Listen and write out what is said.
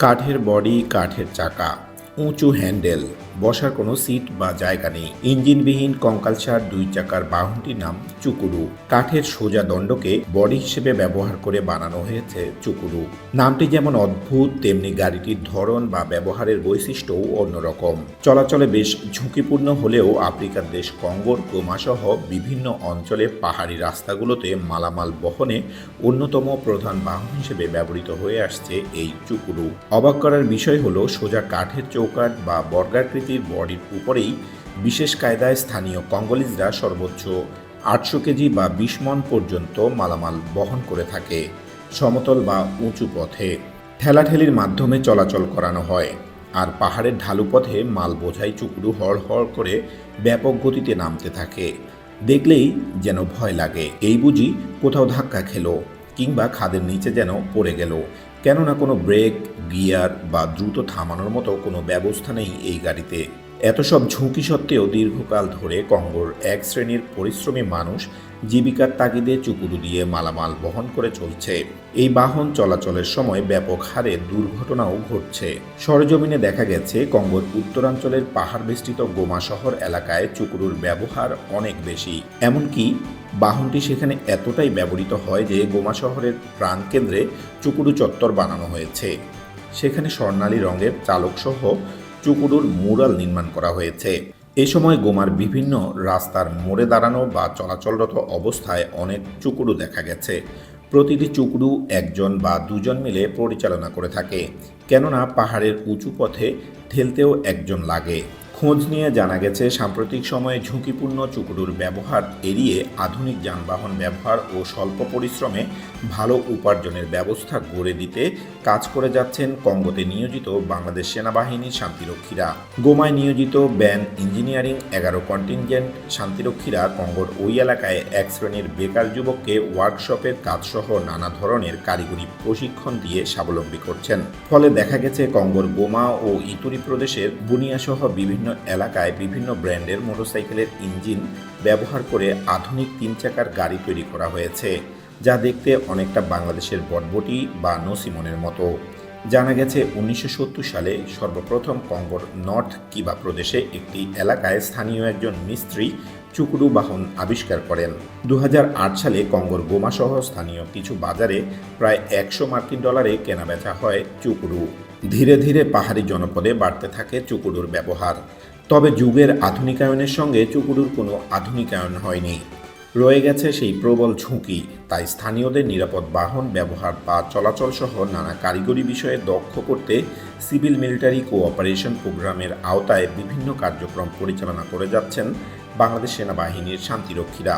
কাঠের বডি কাঠের চাকা। উঁচু হ্যান্ডেল, বসার কোনো সিট বা জায়গা নেই। ইঞ্জিনবিহীন কঙ্কালসার দুই চাকার বাহনটির নাম চুকুরু। কাঠের সোজা দণ্ডকে বডি হিসেবে ব্যবহার করে বানানো হয়েছে চুকুরু। নামটি যেমন অদ্ভুত, তেমনি গাড়িটির ধরন বা ব্যবহারের বৈশিষ্ট্যও অন্যরকম। চলাচলে বেশ ঝুঁকিপূর্ণ হলেও আফ্রিকার দেশ কঙ্গোর গোমাসহ বিভিন্ন অঞ্চলে পাহাড়ি রাস্তাগুলোতে মালামাল বহনে অন্যতম প্রধান বাহন হিসেবে ব্যবহৃত হয়ে আসছে এই চুকুরু। অবাক করার বিষয় হলো, সোজা কাঠের চৌকাঠ বা বর্গাকৃতির বডির উপরেই বিশেষ কায়দায় স্থানীয় কঙ্গোলিজরা সর্বোচ্চ আটশো কেজি বা বিশ মন পর্যন্ত মালামাল বহন করে থাকে, সমতল বা উঁচু পথে। ঠেলাঠেলির মাধ্যমে চলাচল করানো হয় আর পাহাড়ের ঢালু পথে মাল বোঝাই চুকুরু হড় হড় করে ব্যাপক গতিতে নামতে থাকে। দেখলেই যেন ভয় লাগে। এই বুঝি কোথাও ধাক্কা খেলো কিংবা খাদের নিচে যেন পড়ে গেল। কেননা কোনো ব্রেক, গিয়ার বা দ্রুত থামানোর মতো কোনো ব্যবস্থা নেই এই গাড়িতে। এত সব ঝুঁকি সত্ত্বেও দীর্ঘকাল ধরে কঙ্গোর এক শ্রেণির পরিশ্রমী মানুষ জীবিকার তাগিদে চুকুরু দিয়ে মালামাল বহন করে চলছে। এই বাহন চলাচলের সময় ব্যাপক হারে দুর্ঘটনাও ঘটছে। সরজমিনে দেখা গেছে, কঙ্গোর উত্তরাঞ্চলের পাহাড় বেষ্টিত গোমা শহর এলাকায় চুকুরুর ব্যবহার অনেক বেশি। এমনকি বাহনটি সেখানে এতটাই ব্যবহৃত হয় যে গোমা শহরের প্রাণকেন্দ্রে চুকুরু চত্বর বানানো হয়েছে। সেখানে স্বর্ণালী রঙের চালকসহ চুকুরুর মুরাল নির্মাণ করা হয়েছে। এ সময় গোমার বিভিন্ন রাস্তার মোড়ে দাঁড়ানো বা চলাচলরত অবস্থায় অনেক চুকুরু দেখা গেছে। প্রতিটি চুকরু একজন বা দুজন মিলে পরিচালনা করে থাকে। কেননা পাহাড়ের উঁচু পথে ঠেলতেও একজন লাগে। খোঁজ নিয়ে জানা গেছে, সাম্প্রতিক সময়ে ঝুঁকিপূর্ণ চুকুরুর ব্যবহার এড়িয়ে আধুনিক যানবাহন ব্যবহার ও স্বল্প পরিশ্রমে ভালো উপার্জনের ব্যবস্থা গড়ে দিতে কাজ করে যাচ্ছেন কঙ্গোতে নিয়োজিত বাংলাদেশ সেনাবাহিনীর শান্তিরক্ষীরা। গোমায় নিয়োজিত ব্যান ইঞ্জিনিয়ারিং এগারো কন্টিনজেন্ট শান্তিরক্ষীরা কঙ্গোর ওই এলাকায় এক শ্রেণির বেকার যুবককে ওয়ার্কশপের কাজসহ নানা ধরনের কারিগরি প্রশিক্ষণ দিয়ে স্বাবলম্বী করছেন। ফলে দেখা গেছে, কঙ্গোর গোমা ও ইতুরি প্রদেশের বুনিয়াসহ বিভিন্ন এলাকায় বিভিন্ন ব্র্যান্ডের মোটরসাইকেলের ইঞ্জিন ব্যবহার করে আধুনিক তিন চাকার গাড়ি তৈরি করা হয়েছে, যা দেখতে অনেকটা বাংলাদেশের বটবটি বা নসিমনের মতো। জানা গেছে, উনিশশো সত্তর সালে সর্বপ্রথম কঙ্গোর নর্থ কিবা প্রদেশে একটি এলাকায় স্থানীয় একজন মিস্ত্রি চুকুরু বাহন আবিষ্কার করেন। দু হাজার আট সালে কঙ্গোর গোমাসহ স্থানীয় কিছু বাজারে প্রায় একশো মার্কিন ডলারে কেনাবেচা হয় চুকুরু। ধীরে ধীরে পাহাড়ি জনপদে বাড়তে থাকে চুকুরুর ব্যবহার। তবে যুগের আধুনিকায়নের সঙ্গে চুকুরুর কোনো আধুনিকায়ন হয়নি। রয়ে গেছে সেই প্রবল ঝুঁকি। তাই স্থানীয়দের নিরাপদ বাহন ব্যবহার বা চলাচল সহ নানা কারিগরি বিষয়ে দক্ষ করতে সিভিল মিলিটারি কোঅপারেশন প্রোগ্রামের আওতায় বিভিন্ন কার্যক্রম পরিচালনা করে যাচ্ছেন বাংলাদেশ সেনাবাহিনীর শান্তিরক্ষীরা।